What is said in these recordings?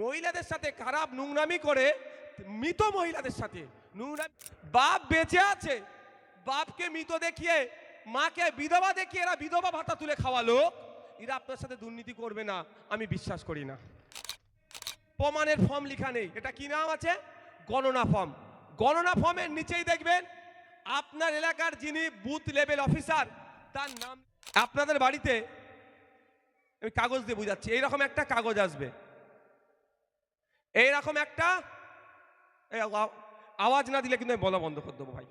মহিলাদের সাথে খারাপ নোংরামি করে, মৃত মহিলাদের সাথে নোংরামি বাপ বেঁচে আছে, বাপকে মৃত দেখিয়ে, মাকে বিধবা দেখিয়ে এরা বিধবা ভাতা তুলে খাওয়ালো এরা আপনার সাথে দুর্নীতি করবে না, আমি বিশ্বাস করি না। প্রমাণের ফর্ম লেখা নেই, এটা কি নাম আছে? গণনা ফর্ম গণনা ফর্মের নিচেই দেখবেন, আপনার এলাকার যিনি বুথ লেভেল অফিসার তার নাম আপনাদের বাড়িতে আমি কাগজ দিয়ে বুঝাচ্ছি, এইরকম একটা কাগজ আসবে। এইরকম একটা আওয়াজ না দিলে কিন্তু আমি বলা বন্ধ করে দেবো ভাই।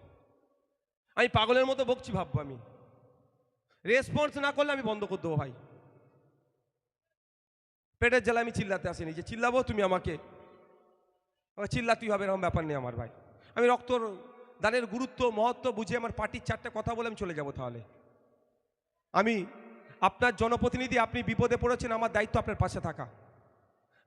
আমি পাগলের মতো বকছি ভাববো আমি। রেসপন্স না করলে আমি বন্ধ করে দেবো ভাই। পেটের জ্বালা আমি চিল্লাতে আসিনি যে, চিল্লাবো তুমি আমাকে? আমাকে চিল্লাতেই হবে, এরকম ব্যাপার নেই আমার ভাই। আমি রক্ত, দানের গুরুত্ব, মহত্ব বুঝে আমার পার্টির চারটে কথা বলে আমি চলে যাব তাহলে। আমি, আপনার জনপ্রতিনিধি আপনি বিপদে পড়েছেন, আমার দায়িত্ব আপনার পাশে থাকা।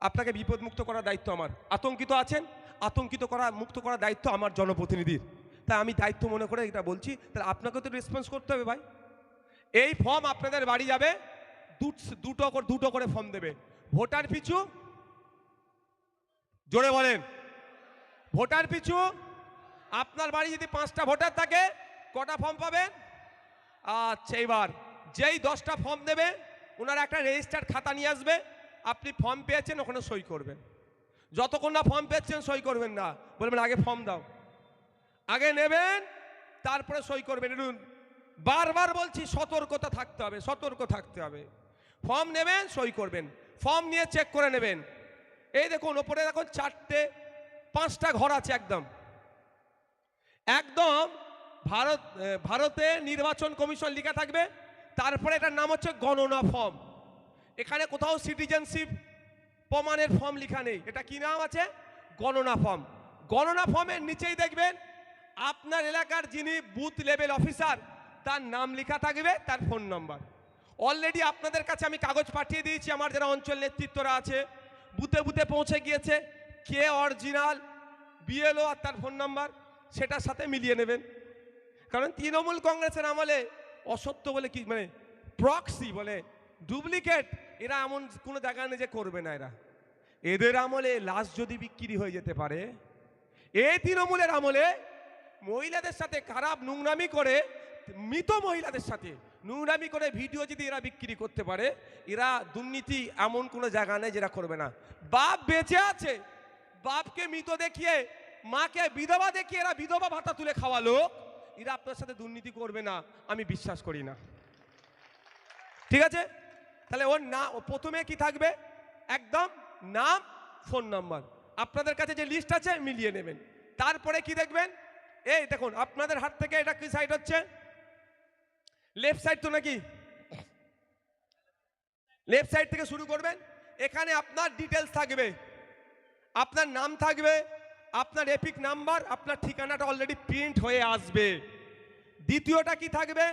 আপনাকে বিপদমুক্ত করার দায়িত্ব আমার। আতঙ্কিত আছেন? আতঙ্কিত করা, মুক্ত করার দায়িত্ব আমার জনপ্রতিনিধির। তাই আমি দায়িত্ব মনে করে এটা বলছি, তাহলে আপনাকে তো রেসপন্স করতে হবে ভাই। এই ফর্ম আপনাদের বাড়ি যাবে, দুটো দুটো করে ফর্ম দেবে। ভোটার পিছু, জোরে বলেন। ভোটার পিছু, আপনার বাড়ি যদি পাঁচটা ভোটার থাকে, কটা ফর্ম পাবেন? আচ্ছা এবার যেই দশটা ফর্ম দেবে, ওনারা একটা রেজিস্টার্ড খাতা নিয়ে আসবে আপনি ফর্ম পেয়েছেন, ওখানে সই করবেন। যতক্ষণ না ফর্ম পেয়েছেন, সই করবেন না। বলবেন, আগে ফর্ম দাও। আগে নেবেন, তারপরে সই করবেন। একটু বারবার বলছি, সতর্কতা থাকতে হবে, সতর্ক থাকতে হবে। ফর্ম নেবেন, সই করবেন। ফর্ম নিয়ে চেক করে নেবেন। এই দেখুন, ওপরে দেখুন, চারটে, পাঁচটা ঘর আছে একদম। একদম ভারত ভারতে নির্বাচন কমিশন লেখা থাকবে। তারপরে এটার নাম হচ্ছে গণনা ফর্ম এখানে কোথাও সিটিজেনশিপ প্রমাণের ফর্ম লেখা নেই। এটা কি নাম আছে? গণনা ফর্ম গণনা ফর্মের নিচেই দেখবেন, আপনার এলাকার যিনি বুথ লেভেল অফিসার তার নাম লেখা থাকবে, তার ফোন নাম্বার অলরেডি আপনাদের কাছে আমি কাগজ পাঠিয়ে দিয়েছি, আমার যারা অঞ্চল নেতৃত্বরা আছে। বুথে বুথে পৌঁছে গিয়েছে কে অরিজিনাল বিএলও আর তার ফোন নাম্বার সেটার সাথে মিলিয়ে নেবেন। কারণ তৃণমূল কংগ্রেসের আমলে অসত্য বলে কি মানে প্রক্সি বলে ডুপ্লিকেট এরা এমন কোনো জায়গা নেই যে করবে না এরা। এদের আমলে লাশ যদি বিক্রি হয়ে যেতে পারে, এ তৃণমূলের আমলে মহিলাদের সাথে খারাপ নোংরামি করে, মৃত মহিলাদের সাথে নোংরামি করে ভিডিও যদি এরা বিক্রি করতে পারে, এরা দুর্নীতি এমন কোনো জায়গা নেই যেটা করবে না। বাপ বেঁচে আছে, বাপকে মৃত দেখিয়ে, মাকে বিধবা দেখিয়ে এরা বিধবা ভাতা তুলে খাওয়ালো এরা আপনার সাথে দুর্নীতি করবে না, আমি বিশ্বাস করি না। ঠিক আছে? তাহলে ওর না প্রথমে কি থাকবে? একদম নাম ফোন নাম্বার আপনাদের কাছে যে লিস্ট আছে, মিলিয়ে নেবেন। তারপরে কি দেখবেন? এই দেখুন, আপনাদের হাত থেকে এটা কি সাইড হচ্ছে? লেফট সাইড তো নাকি? লেফট সাইড থেকে শুরু করবেন। এখানে আপনার ডিটেলস থাকবে। আপনার নাম থাকবে, আপনার এপিক নাম্বার আপনার ঠিকানাটা অলরেডি প্রিন্ট হয়ে আসবে। দ্বিতীয়টা কি থাকবে?